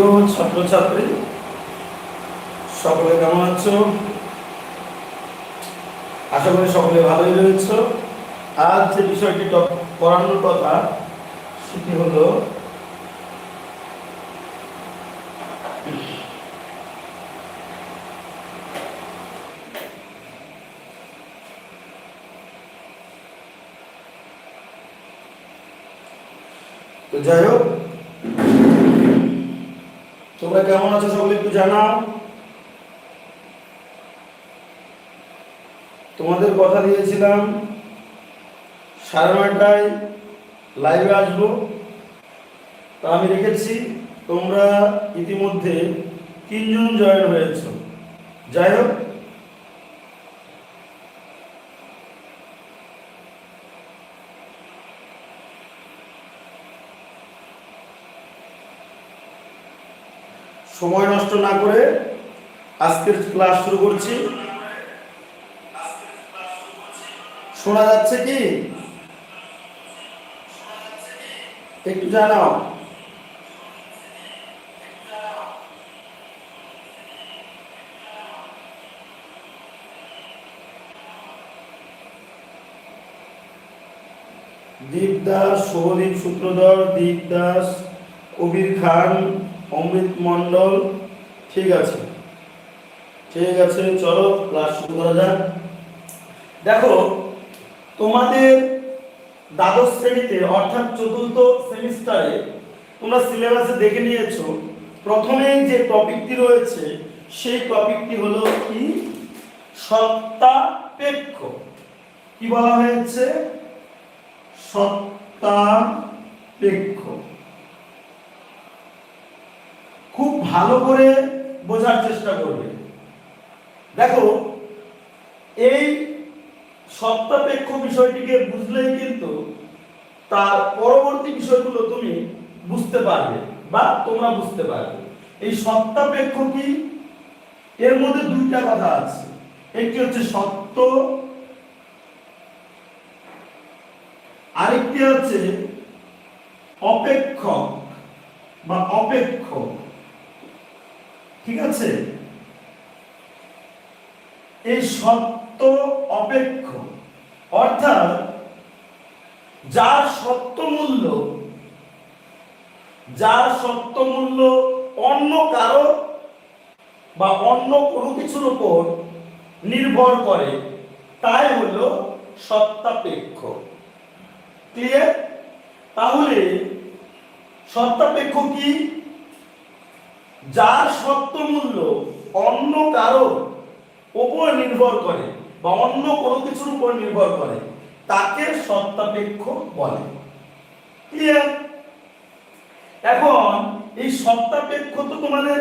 প্রিয় ছাত্রছাত্রী, সকলে কেমন আছো? আশা করি সকলে ভালোই রয়েছে। আজ যে বিষয়টি পড়ানোর কথা, সেটি হলো যাই হোক তোমরা কেমন আছো সকলে একটু জানাও। তোমাদের কথা দিয়েছিলাম, সাড়ে নয়টায় লাইভে আসব। তা আমি রেখেছি, তোমরা ইতিমধ্যে তিনজন জয়েন হয়েছ। যাই হোক সময় নষ্ট না করে আজকের ক্লাস শুরু করছি। শোনা যাচ্ছে কি? একটু জানাও। দীপ দাস শুভদীপ সূত্রধর দীপ দাস কবির খান অমৃত মণ্ডল, ঠিক আছে। ঠিক আছে, চলো ক্লাস শুরু করা যাক। দেখো, তোমাদের দ্বাদশ শ্রেণীতে, অর্থাৎ চতুর্থ সেমিস্টারে, তোমরা সিলেবাসে দেখে নিয়েছো, প্রথমেই যে টপিকটি রয়েছে, সেই টপিকটি হলো কি? সত্তাপেক্ষ। কি বলা হয়েছে? সত্তাপেক্ষ। খুব ভালো করে বোঝার চেষ্টা করবে। দেখো, এই সত্তাপেক্ষ বিষয়টিকে বুঝলেই কিন্তু তার পরবর্তী বিষয়গুলো তুমি বুঝতে পারবে বা তোমরা বুঝতে পারবে। এই সত্তাপেক্ষ কি? এর মধ্যে দুইটা কথা আছে। একটি হচ্ছে সত্য, আরেকটি হচ্ছে অপেক্ষক বা অপেক্ষ ঠিক আছে? এই সত্য অপেক্ষ। অর্থাৎ যার সত্য মূল্য, যার সত্য মূল্য অন্য কারও বা অন্য কোনো কিছুর উপর নির্ভর করে, তাই হলো সত্যাপেক্ষ। ক্লিয়ার তাহলে সত্যাপেক্ষ কি? যার সত্য মূল্য অন্য কারও উপর নির্ভর করে বা অন্য কোনো কিছুর উপর নির্ভর করে, তাকে সত্যাপেক্ষ বলে। এখন এই সত্তাপেক্ষ তো তোমাদের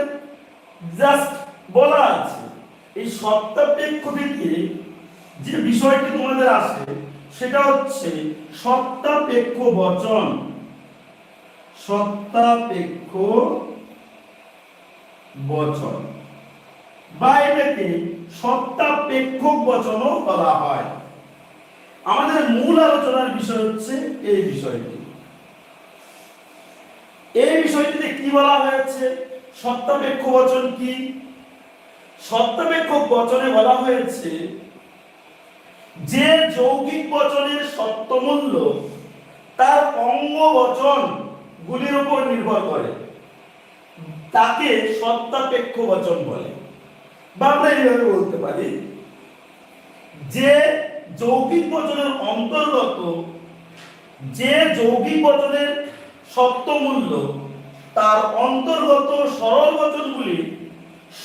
জাস্ট বলা আছে। এই সত্যাপেক্ষ থেকে যে বিষয়টি তোমাদের আসে, সেটা হচ্ছে সত্তাপেক্ষ বচন। সত্যাপেক্ষ বচন। বা এটাকে সত্যাপেক্ষক বচনও বলা হয়। আমাদের মূল আলোচনার বিষয় হচ্ছে এই বিষয়টি। এই বিষয়টিতে কি বলা হয়েছে? সত্যাপেক্ষ বচন কি? সত্যাপেক্ষক বচনে বলা হয়েছে, যে যৌগিক বচনের সত্যমূল্য তার অঙ্গ বচন গুলির উপর নির্ভর করে। তাকে সত্তাপেক্ষ বচন বলে। বা আমরা এইভাবে বলতে পারি যে যৌগিক বচনের অন্তর্গত যে যৌগিক বচনের সত্য মূল্য তার অন্তর্গত সরল বচনগুলি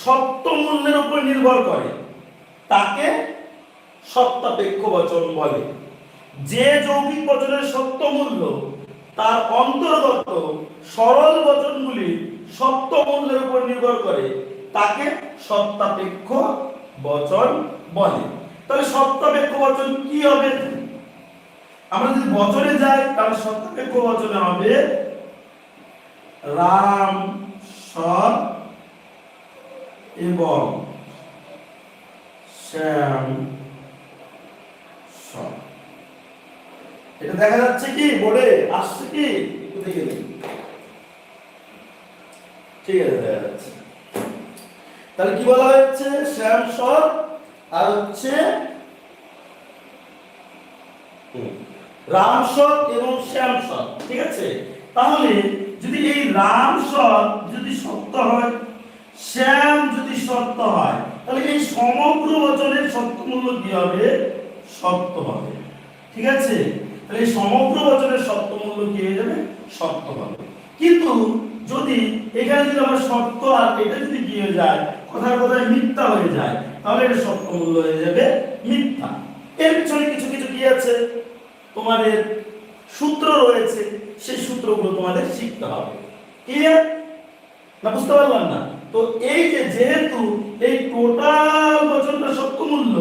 সত্য মূল্যের উপর নির্ভর করে, তাকে সত্যাপেক্ষ বচন বলে। যে যৌগিক বচনের সত্য মূল্য তার অন্তর্গত সরল বচনগুলি সত্য মূল্যের উপর নির্ভর করে তাকে সত্যাপেক্ষ বচন বলে। তাহলে সত্যাপেক্ষ বচন কি হবে? আমরা যদি বচনে যাই, তাহলে সত্যাপেক্ষ বচনে হবে রাম, সৎ এবং শ্যাম, সৎ। এটা দেখা যাচ্ছে কি? বোর্ডে আসছে কি? দেখে নিন ঠিক আছে তাহলে কি বলা হচ্ছে শ্যাম সৎ আর হচ্ছে রাম এবং শ্যাম সৎ, ঠিক আছে? তাহলে যদি এই রাম যদি সত্য হয়, শ্যাম যদি সত্য হয়, তাহলে এই সমগ্র বচনের সত্য মূল্য কি হবে? সত্য হবে, ঠিক আছে? তাহলে এই সমগ্র বচনের সত্য মূল্য কি হয়ে যাবে? সত্য হবে। কিন্তু যদি এখানে যদি আমার সত্য আর এটা যদি হয়ে যায়, কথার কথায় মিথ্যা হয়ে যায়, তাহলে এটা সত্য মূল্য হয়ে যাবে মিথ্যা। এর পিছনে কিছু কিছু কি আছে? তোমাদের সূত্র রয়েছে, সেই সূত্রগুলো তোমাদের শিখতে হবে। ক্লিয়ার না, বুঝতে পারলাম না। তো এই যে যেহেতু এই টোটাল বচনটা সত্য মূল্য,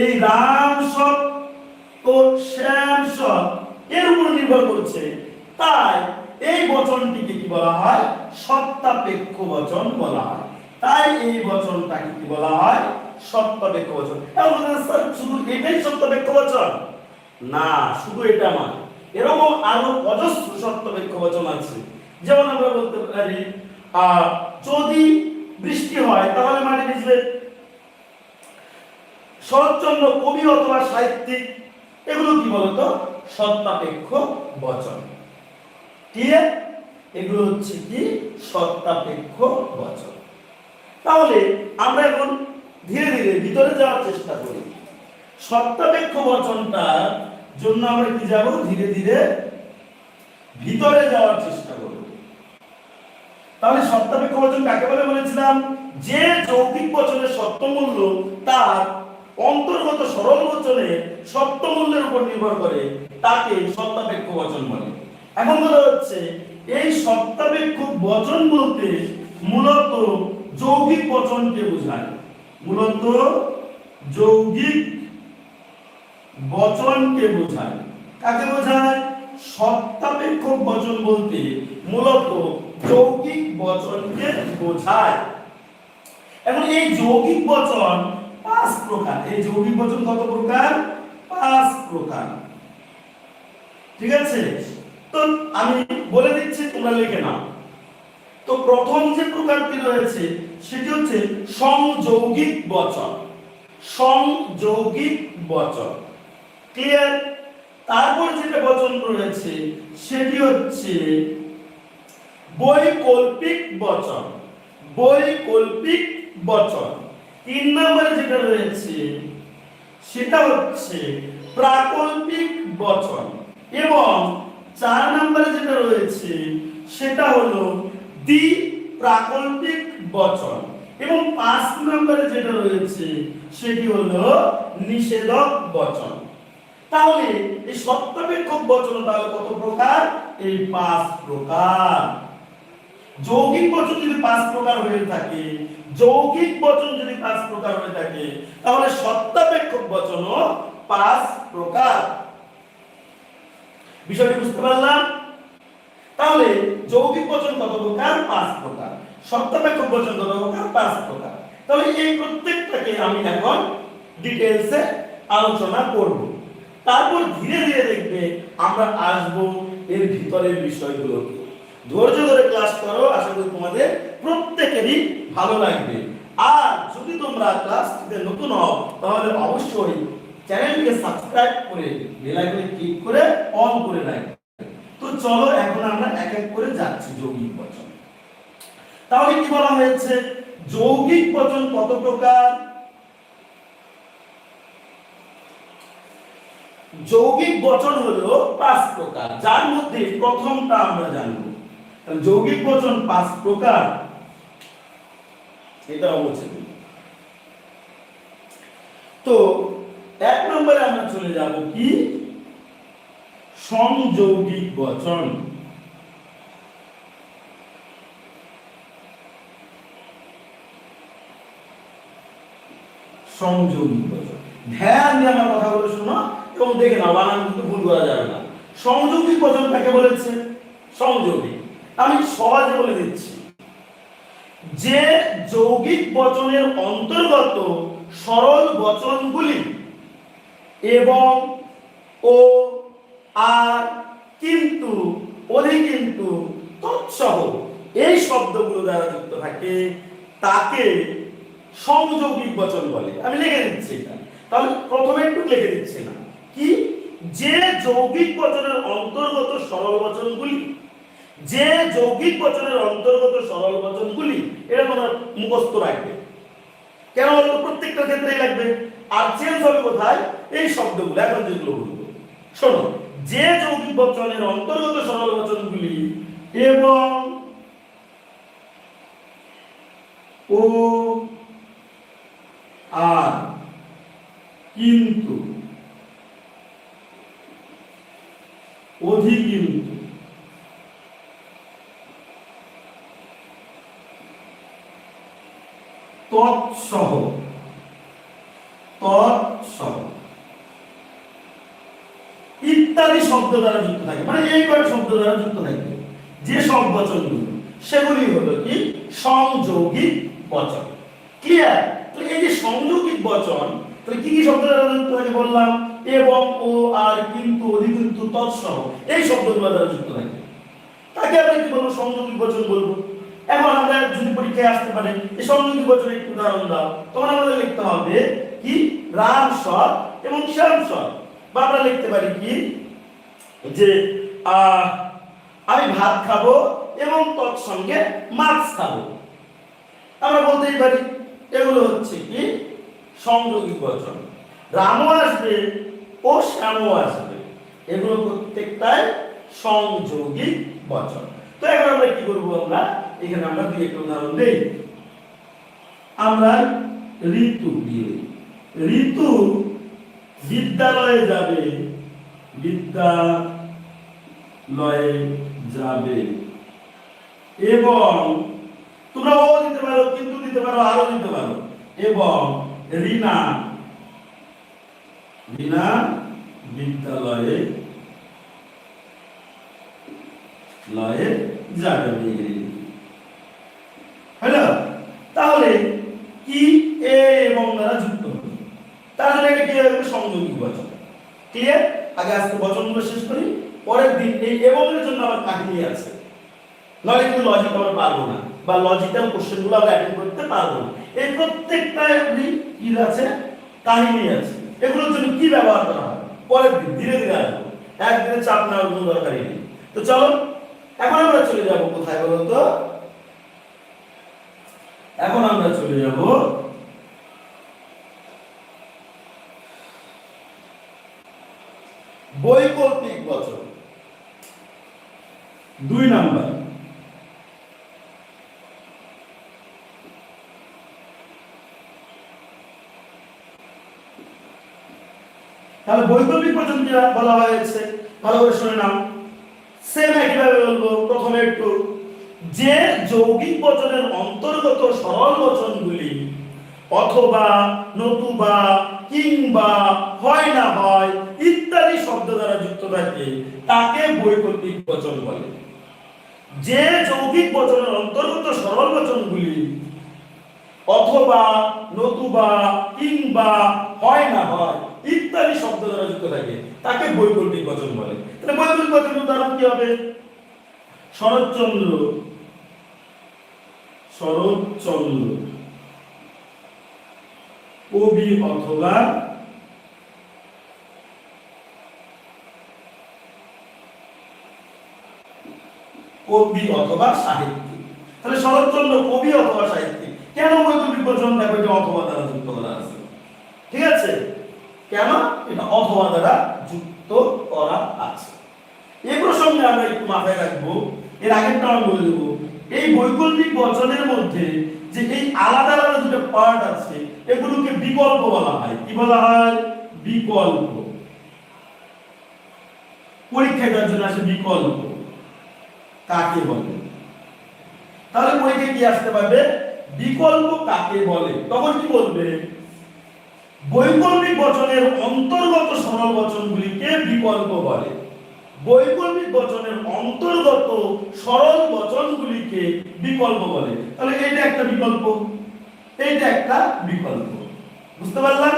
এই রাম সব ও শ্যাম সব এর উপর নির্ভর করছে। তাই এই বচনটিকে কি বলা হয়? সত্যাপেক্ষ বচন বলা হয়। তাই এই বচনটাকে কি বলা হয়? সত্যাপেক্ষ বচন স্যার, শুধু এটাই সত্যাপেক্ষ বচন না, শুধু এটা নয়। এরকম আরও অজস্র সত্যাপেক্ষ বচন আছে। যেমন আমরা বলতে পারি যদি বৃষ্টি হয়, তাহলে মাটি ভিজবে শরৎচন্দ্র কবি অথবা সাহিত্যিক, এগুলো কি বলতো? সত্যাপেক্ষ বচন ক্লিয়ার এগুলো হচ্ছে কি? সত্যাপেক্ষ বচন। তাহলে আমরা এখন ধীরে ধীরে ভিতরে যাওয়ার চেষ্টা করি। সত্যাপেক্ষ বচনটার জন্য আমরা কি যাব? ধীরে ধীরে ভিতরে যাওয়ার চেষ্টা করব। তাহলে সত্যাপেক্ষ বচন কাকে বলে বলেছিলাম? যে যৌগিক বচনের সত্যমূল্য তার অন্তর্গত সরল বচনের সত্যমূল্যের উপর নির্ভর করে তাকে সত্যাপেক্ষ বচন বলে। এখন বলা হচ্ছে, এই সত্যাপেক্ষ বচন বলতে মূলত যৌগিক বচনকে বোঝায়। মূলত যৌগিক বচনকে বোঝায়। কাকে বোঝায়? সত্যাপেক্ষ বচন বলতে মূলত যৌগিক বচনকে বোঝায়। এখন এই যৌগিক বচন পাঁচ প্রকার। এই যৌগিক বচন কত প্রকার? পাঁচ প্রকার। ঠিক আছে? তো আমি বলে দিচ্ছি, তোমরা লিখে নাও। তো প্রথম যে প্রকারটি রয়েছে, সেটি হচ্ছে সংযৌগিক বচন। সংযৌগিক বচন। ক্লিয়ার তারপর যেটা বচন রয়েছে, সেটি হচ্ছে বৈকল্পিক বচন। বৈকল্পিক বচন। তিন নম্বরে যেটা রয়েছে, সেটা হচ্ছে প্রাকল্পিক বচন। এবং চার নম্বরে যেটা রয়েছে, সেটা হলো দ্বি প্রাকল্পিক বচন। এবং পাঁচ নম্বরে যেটা রয়েছে, সেটি হলো নিষেধক বচন। তাহলে এই সত্যাপেক্ষক বচন তাহলে কত প্রকার? এই পাঁচ প্রকার। যৌগিক বচন যদি পাঁচ প্রকার হয়ে থাকে, যৌগিক বচন যদি পাঁচ প্রকার হয়ে থাকে, তাহলে সত্যাপেক্ষক বচনও পাঁচ প্রকার। বিষয়টি বুঝতে পারলাম? তাহলে যৌগিক বচন কত প্রকার? পাঁচ প্রকার। সত্যাপেক্ষক বচন কত প্রকার? পাঁচ প্রকার। তাহলে এই প্রত্যেকটাকে আমি এখন ডিটেলসে আলোচনা করব। তারপর ধীরে ধীরে দেখবে আমরা আসব এর ভিতরের বিষয়গুলোকে। ধৈর্য ধরে ক্লাস করো, আশা করি তোমাদের প্রত্যেকেরই ভালো লাগবে। আর যদি তোমরা ক্লাসটিতে নতুন হও, তাহলে অবশ্যই চ্যানেলটিকে সাবস্ক্রাইব করে বেল আইকনে ক্লিক করে অন করে রাখবে তো চলো এখন আমরা এক এক করে যাচ্ছি যৌগিক বচন। তাহলে কি বলা হয়েছে? যৌগিক বচন কত প্রকার? যৌগিক বচন হলো পাঁচ প্রকার। যার মধ্যে প্রথমটা আমরা জানব। যৌগিক বচন পাঁচ প্রকার। এটা বলছে তো এক নম্বরে আমরা চলে যাব কি? সংযৌগিক বচন। সংযৌগিক বচন। ধ্যান দিয়ে আমার কথাগুলো শোনো এবং দেখে নাও, বানান কিন্তু ভুল করা যাবে না। সংযৌগিক বচন কাকে বলেছে? সংযোগী আমি সহজে বলে দিচ্ছি। যে যৌগিক বচনের অন্তর্গত সরল বচনগুলি এবং ও আর কিন্তু অধি কিন্তু তৎসহ এই শব্দগুলো দ্বারা যুক্ত থাকে, তাকে সংযোগিক বচন বলে। আমি লিখে দিচ্ছি এটা। তাহলে প্রথমে একটু লিখে দিচ্ছি না। কি? যে যৌগিক বচনের অন্তর্গত সরল বচনগুলি, যে যৌগিক বচনের অন্তর্গত সরল বচনগুলি, এটা তোমরা মুখস্থ রাখবে। কেন বলতো প্রত্যেকটা ক্ষেত্রেই লাগবে। আর চেঞ্জ হবে কোথায়? এই শব্দগুলো। এখন যেগুলো বলব। শোনো, যে যৌগিক বচনের অন্তর্গত সরল বচনগুলি এবং ও আর কিন্তু অধি কিন্তু তৎসহ। তৎসহ। ইত্যাদি শব্দ দ্বারা যুক্ত থাকে। মানে এই কয়েক শব্দ দ্বারা যুক্ত থাকবে যে সব সেগুলি হলো কি? সংযোগিক বচন। ক্লিয়ার তো এই যে সংযোগিক বচন, তাহলে কি কি শব্দ দ্বারা যুক্ত থাকে বললাম? এবং, ও, আর, কিন্তু তৎসহ। এই শব্দগুলো দ্বারা যুক্ত থাকে। তাকে আমরা কি বলব? সংযোগিক বচন বলব। এখন আমরা যদি পরীক্ষায় আসতে পারে এই সংযোগিক বচনের একটু উদাহরণ দাও। তখন আমাদের লিখতে হবে কি? রাম স্বর এবং শ্যাম স্বর। বা আমরা লিখতে পারি কি? যে আমি ভাত খাব এবং তৎসঙ্গে মাছ খাব। আমরা বলতেই পারি, এগুলো হচ্ছে কি? সংযোগী বচন। রামও আসবে ও শ্যামও আসবে। এগুলো প্রত্যেকটাই সংযোগী বচন। তো এখন আমরা কি করব আমরা? এখানে আমরা দুই একটা উদাহরণ দেই। আমরা ঋতু দিয়ে ঋতু বিদ্যালয়ে যাবে বিদ্যালয়ে যাবে। এবং তোমরা ও দিতে পারো কিন্তু দিতে পারো আরও দিতে পারো। এবং রিনা রিনা বিদ্যালয়ে লয়ে যাবে। হ্যালো তাহলে কি এ এবং দ্বারা যুক্ত হবে। তাহলে এটা কি হবে সংযোগী বচন ক্লিয়ার আগে আজকে বচনগুলো শেষ করি, পরের দিন এই এবং এর জন্য আমার কাহিনী আছে নয় কিন্তু লজিক আমরা পারব না, বা লজিক্যাল কোশ্চেনগুলো আমরা অ্যাটেন্ড করতে পারব না। এই প্রত্যেকটা আপনি কি আছে, কাহিনী আছে। এগুলোর জন্য কি ব্যবহার করা হয়? পরের দিন, ধীরে ধীরে আসব। একদিনে চাপ নেওয়ার কোনো দরকারই নেই। তো চলো, এখন আমরা চলে যাব কোথায় বলো তো এখন আমরা চলে যাব বৈকল্পিক বচন। দুই নাম্বার। তাহলে বৈকল্পিক বচন বলা হয়েছে? ভালো করে শুনে নাও। সেম একইভাবে বলব, প্রথমে একটু যে যৌগিক বচনের অন্তর্গত সরল বচনগুলি অথবা নতুবা, কিংবা হয় না হয় ইত্যাদি শব্দ দ্বারা যুক্ত থাকে, তাকে বৈকল্পিক বচন বলে। যে যৌগিক বচনের অন্তর্গত সরল বচনগুলি অথবা, নতুবা, কিংবা হয় না হয় ইত্যাদি শব্দ দ্বারা যুক্ত থাকে, তাকে বৈকল্পিক বচন বলে। তাহলে বৈকল্পিক বচন উদাহরণ কি হবে? শরৎচন্দ্র শরৎচন্দ্র কবি অথবা কবি অথবা সাহিত্যিক। তাহলে শরৎচন্দ্র কবি অথবা সাহিত্যিক। কেন বৈকল্পিক বচন দেখো এটা অথবা দ্বারা যুক্ত করা আছে। ঠিক আছে? কেন? এটা অথবা দ্বারা যুক্ত করা আছে। এই প্রসঙ্গে আমরা একটু মাথায় রাখব। এর আগেরটা আমি বলে দেবো। এই বৈকল্পিক বচনের মধ্যে যে এই আলাদা আলাদা দুটো পার্ট আছে, এগুলোকে বিকল্প বলা হয়। কি বলা হয়? বিকল্প। দেওয়ার জন্য আসে বিকল্প। কাকে বলে? তাহলে পরীক্ষায় কি আসতে পারবে? বিকল্প কাকে বলে? তখন কি বলবে? বৈকল্পিক বচনের অন্তর্গত সরল বচনগুলিকে বিকল্প বলে। বৈকল্পিক বচনের অন্তর্গত সরল বচনগুলিকে বিকল্প বলে। তাহলে এটা একটা বিকল্প, এইটা একটা বিকল্প। বুঝতে পারলাম?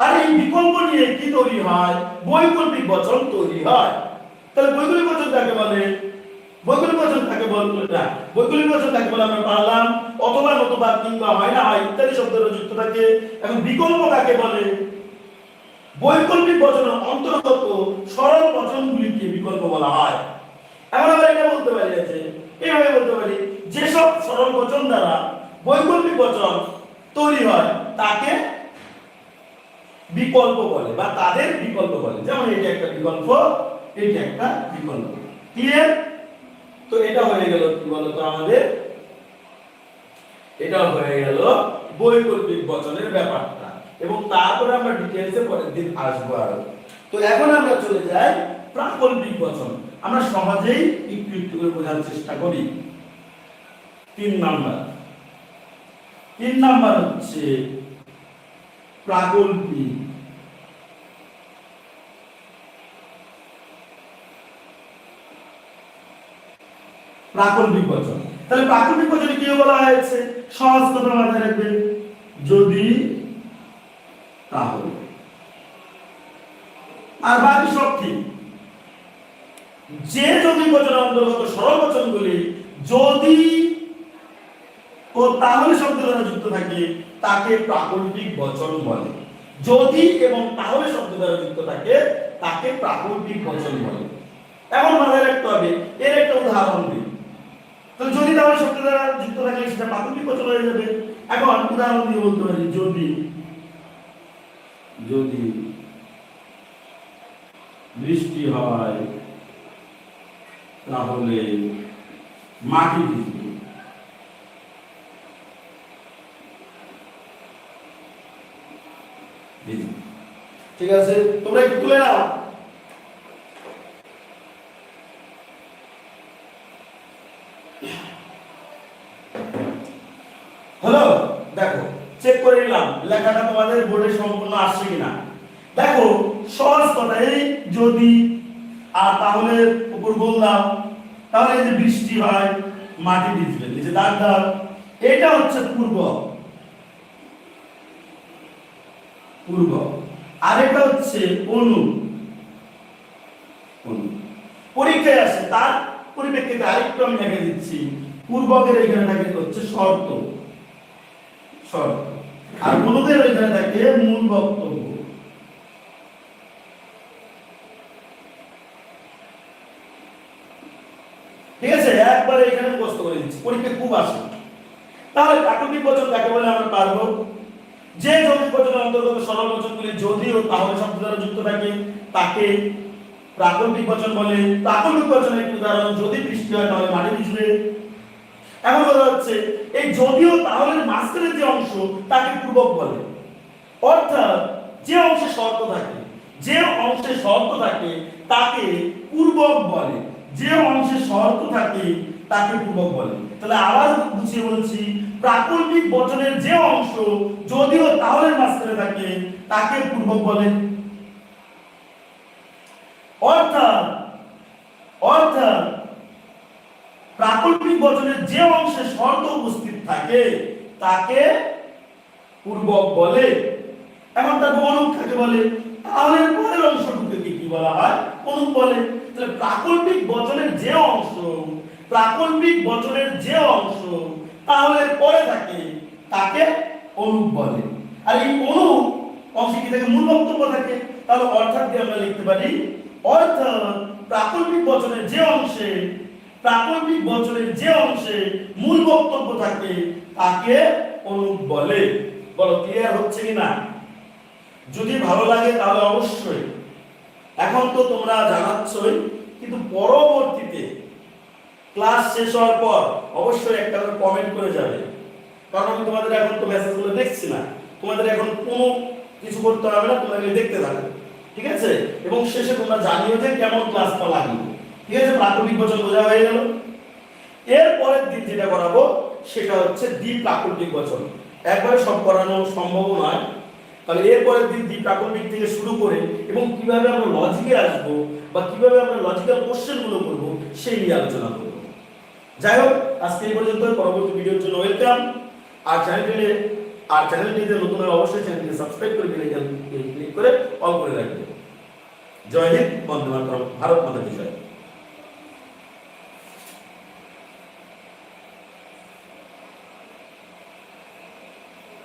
আর এই বিকল্প নিয়ে কি তৈরি হয়? বৈকল্পিক বচন তৈরি হয়। তাহলে বৈকল্পিক বচন কাকে বলে? বৈকল্পিক বচন কাকে বলতে না, বৈকল্পিক বচন কাকে বলে আমরা পারলাম? অথবা নতুবা কিংবা হয় না হয় ইত্যাদি শব্দের যুক্ত থাকে। এখন বিকল্প কাকে বলে? বৈকল্পিক বচনের অন্তর্গত সরল বচনগুলিকে বিকল্প বলা হয়। এখন আমরা এটা বলতে পারি আছে এইভাবে বলতে পারি, যেসব সরল বচন দ্বারা বৈকল্পিক বচন তৈরি হয়, তাকে বিকল্প বলে বা তাদের বিকল্প বলে। যেমন এটা একটা বিকল্প, এটা একটা বিকল্প। ক্লিয়ার? তো এটা হয়ে গেল কি বলতো আমাদের? এটা হয়ে গেল বৈকল্পিক বচনের ব্যাপারটা এবং তারপরে আমরা ডিটেইলসে পরের দিন আসব আরও। তো এখন আমরা চলে যাই প্রাকল্পিক বচন। আমরা সহজেই একটু করে বোঝার চেষ্টা করি। তিন নাম্বার। তিন নাম্বার হচ্ছে প্রাকল্পিক। প্রাকল্পিক বচন। তাহলে প্রাকল্পিক বচনে কি বলা হয়েছে? সহজ কথা মাথায় রাখবেন। যদি তাহলে। আর বাকি সব যে যদি বচনের অন্তর্গত সরল বচনগুলি যদি ও তাহলে শব্দ দ্বারা যুক্ত থাকে, তাকে প্রাকল্পিক বচন বলে। যদি এবং তাহলে শব্দ দ্বারা যুক্ত থাকে, তাকে প্রাকল্পিক বচন বলে। এখন মাথায় রাখতে হবে। এর একটা উদাহরণ দিই। তো যদি তাহলে শব্দ দ্বারা যুক্ত থাকে, সেটা প্রাকল্পিক বচন হয়ে যাবে। এখন উদাহরণ দিয়ে বলতে পারি, যদি যদি বৃষ্টি হয় তাহলে মাটি ভিজবে। ঠিক আছে তোমরা একটু তুলে নাও হলো দেখো চেক করে নিলাম লেখাটা তোমাদের বোর্ডে সম্পূর্ণ আসছে কিনা? দেখো, সহজ কথা, এই যদি, আর তাহলে উপর বললাম, তাহলে এই যে বৃষ্টি হয়, মাটি ভিজবে যে দাগ দাগ, এটা হচ্ছে পূর্ব। পূর্ব। আর এটা হচ্ছে অনু। পরীক্ষায় আসে, তার পরিপ্রেক্ষিতে আরেকটু আমি দেখে দিচ্ছি। পূর্বকের এখানে হচ্ছে শর্ত। শর্ত। আর অনুদের এখানে থাকে মূল বক্তব্য। ঠিক আছে? একবারে এখানে মুখস্থ করে দিচ্ছি। পরীক্ষা খুব আসে। তাহলে প্রাকৃতিক বচন কাকে বলে আমরা পারব? যে যৌগিক বচনের অন্তর্গত সরল বচনগুলি যদি তাহলে শব্দ দ্বারা যুক্ত থাকে, তাকে প্রাকল্পিক বচন বলে। প্রাকল্পিক বচনের একটি উদাহরণ, যদি বৃষ্টি হয় তাহলে মাটি ভিজবে। এখন বলা হচ্ছে, এই যদিও তাহলে মাঝখানের যে অংশ, তাকে পূর্বক বলে। অর্থাৎ, যে অংশে শর্ত থাকে, যে অংশে শর্ত থাকে, তাকে পূর্বক বলে। যে অংশে শর্ত থাকে, তাকে পূর্বক বলে। তাহলে আবার বুঝিয়ে বলছি, প্রাকল্পিক বচনের যে অংশ, যদিও তাহলে মাঝখানে থাকে, তাকে পূর্বক বলে। অর্থাৎ অর্থাৎ প্রাকল্পিক বচনের যে অংশে শর্ত উপস্থিত থাকে, তাকে পূর্বক বলে এখন তার অনুপ কাকে বলে। তাহলে পরের অংশটুকুকে কি বলা হয়? অনুপ বলে। তাহলে প্রাকল্পিক বচনের যে অংশ, প্রাকল্পিক বচনের যে অংশ, তাহলে পরে থাকে তাকে অনুপ বলে। আর এই অনুপ অংশে কি থাকে মূল বক্তব্য থাকে? তাহলে অর্থাৎ আমরা লিখতে পারি? অর্থাৎ প্রাকল্পিক বচনের যে অংশে প্রাকল্পিক বচনের যে অংশে মূল বক্তব্য থাকে, তাকে অনুপ বলে। বলো ক্লিয়ার হচ্ছে কি না? যদি ভালো লাগে তাহলে অবশ্যই। এখন তো তোমরা জানাচ্ছই, কিন্তু পরবর্তীতে ক্লাস শেষ হওয়ার পর অবশ্যই একটা কমেন্ট করে যাবে। কারণ আমি তোমাদের এখন তো মেসেজগুলো দেখছি না। তোমাদের এখন কোনো কিছু করতে হবে না, তোমরা দেখতে থাকো। ঠিক আছে? এবং শেষে তোমরা জানিও যে কেমন ক্লাসটা লাগল। ঠিক আছে প্রাথমিক বচন বোঝা হয়ে গেল। এর পরের দিন যেটা করাবো, সেটা হচ্ছে দ্বীপ প্রাকৃতিক বচন। একবারে সব করানো সম্ভব নয়। তাহলে এর পরের দিন দ্বীপ প্রাকৃতিক থেকে শুরু করে এবং কীভাবে আমরা লজিকে আসব বা কীভাবে আমরা লজিক্যাল কোশ্চেনগুলো করব, সেই নিয়ে আলোচনা করব। যাই হোক, আজকে এই পর্যন্ত, পরবর্তী ভিডিওর জন্য ওয়েলকাম। আর চ্যানেলটিতে আর চ্যানেলটিতে নতুন হলে অবশ্যই চ্যানেলটিকে সাবস্ক্রাইব করে বেল আইকন ক্লিক করে অল করে রাখবে জয় হিন্দ, বন্দে মাতরম, ভারত মাতা জয়।